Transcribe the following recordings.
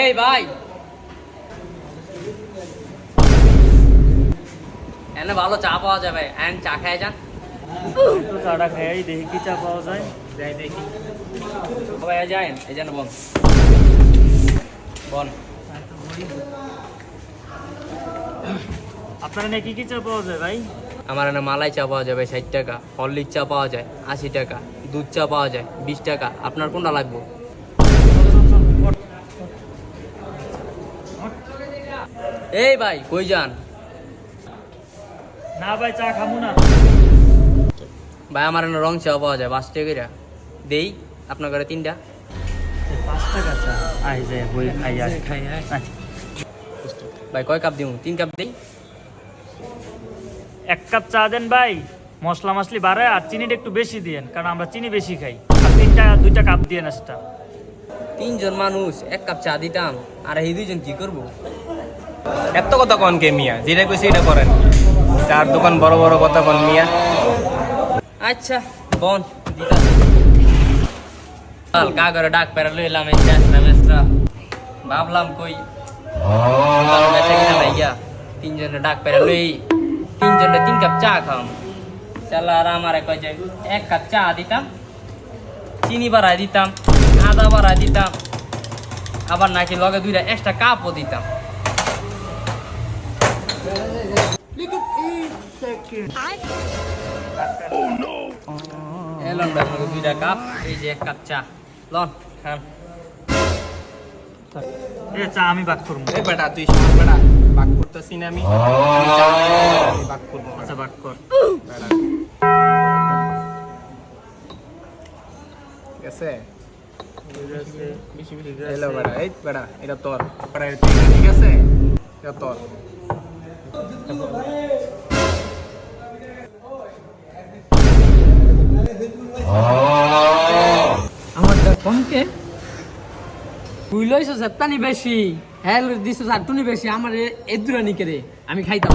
এই ভাই। এনে ভালো চা পাওয়া যাবে। এন চা খাই যান। তো চাটা খাই দেখি কি চা পাওয়া যায়। যাই দেখি। সবাই যায় এই যেন বল। বল। আপনার এনে কি কি চা পাওয়া যায় ভাই? আমার এনে মালাই চা পাওয়া যাবে ষাট টাকা হরলিক চা পাওয়া যায় আশি টাকা দুধ চা পাওয়া যায় বিশ টাকা। আপনার কোনটা লাগবে? এই ভাই কই যান? না ভাই চা খামু না। ভাই আমার এনে রং চা পাওয়া যায় পাঁচ টাকা দেই আপনার ঘরে তিনটা। পাঁচ টাকা চা। আই যায় বই খাই আই খাই ভাই কয় কাপ দিব তিন কাপ দেই। এক কাপ চা দেন ভাই মশলা মশলি বাড়ায় আর চিনিটা একটু বেশি দিয়েন কারণ আমরা চিনি বেশি খাই। আর তিনটা দুইটা কাপ দিয়ে নাস্তা তিনজন মানুষ এক কাপ চা দিতাম আর এই দুইজন কি করব? এত কথা কন কে মিয়া? যেটা কইছে এটা করেন। চার দোকান বড় বড় কথা কন মিয়া। আচ্ছা। বন। কাল কা করে ডাক পেরা লইলাম এই চেষ্টা মেস্টা ভাবলাম কই বেচা কিনা লাইয়া তিনজনে ডাক পেরা লই তিনজনে তিন কাপ চা খাম চাল আর আমার কয় যে এক কাপ চা দিতাম চিনি বাড়াই দিতাম আদা বাড়াই দিতাম আবার নাকি লগে দুইটা এক্সট্রা কাপও দিতাম। এলন ভাই আমাকে দুইটা কাপ এই যে এক কাপ চা। লন খান। এ চা আমি বাক করব। এ বেটা তুই শোন বেটা বাক করতেছি না আমি। বাক করব আচ্ছা বাক কর। বেটা। ঠিক আছে এলো বেটা এই বেটা এটা তোর। বেটা ঠিক আছে? এটা তোর। আমার কমকে। তুই লইছ সেপ্তানি বেশি হ্যাঁ দিছ চারটুনি বেশি আমার এদুরা নিকে রে আমি খাইতাম।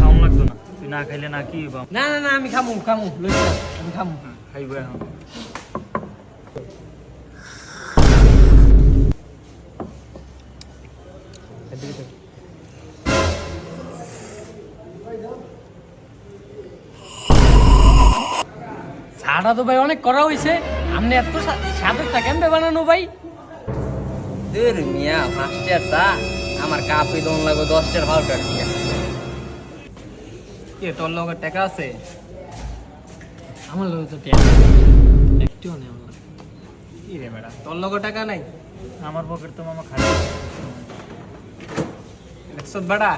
খাওয়ান লাগতো না। তুই না খাইলে না কি? না না না আমি খামু খামু লইছ আমি খামু। খাইবো এখন। চাটা তো ভাই অনেক করা হয়েছে আপনি এত সাথে চা কেমবে বানানো ভাই? দূর মিয়া পাঁচটার চা আমার কাপে দন লাগবে দশটার মিয়া কে তোর লগে টাকা আছে? আমার লোক তো টেন একটুও নেই আমার। কি রে বেটা তোর লগে টাকা নাই? আমার পকেট তো মামা খাই দেখছ বেটা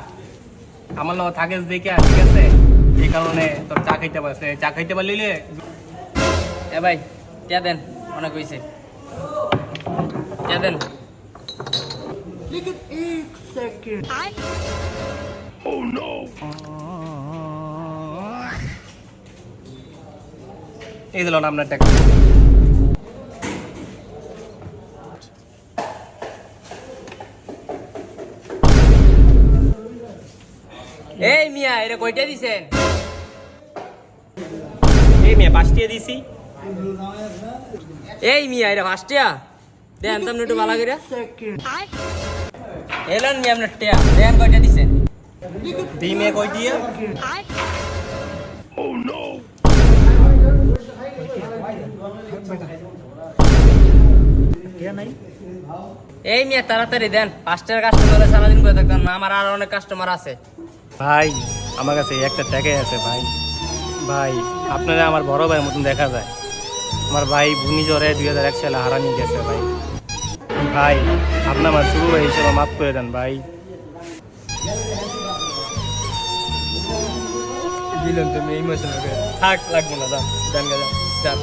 আমার লগে থাকিস দেখে ঠিক আছে? এই কারণে তোর চা খাইতে পারছে চা খাইতে পারলিলে এ ভাই কে দেন, অনেক হয়েছে কে দেন। এই দিল আপনার টাকা। এই মিয়া এটা কয়টা দিছেন? এই মিয়া, পাঁচটিয়ে দিছি। এই মিয়া, এটা পাঁচটিয়া দেন তো একটু ভালো করে। এলেন মিয়া, আপনার টিয়া। দেন কয়টা দুই মেয়ে কই দিয়ে? কে নাই এই মিয়া, তাড়াতাড়ি দেন। পাঁচটার কাস্টমার সারাদিন করে থাকতাম। না আমার আরও অনেক কাস্টমার আছে। ভাই, আমার কাছে একটা টাকাই আছে, ভাই। ভাই, আপনারা আমার বড় ভাইয়ের মতন দেখা যায়। আমার ভাই ঘূর্ণিঝড়ে দুই হাজার এক সালে হারানি গেছে ভাই। ভাই আপনার আমার শুরু ভাই হিসেবে মাফ করে দেন ভাই। দিলেন তুমি ইমোশনাল থাক লাগবো না যান যান।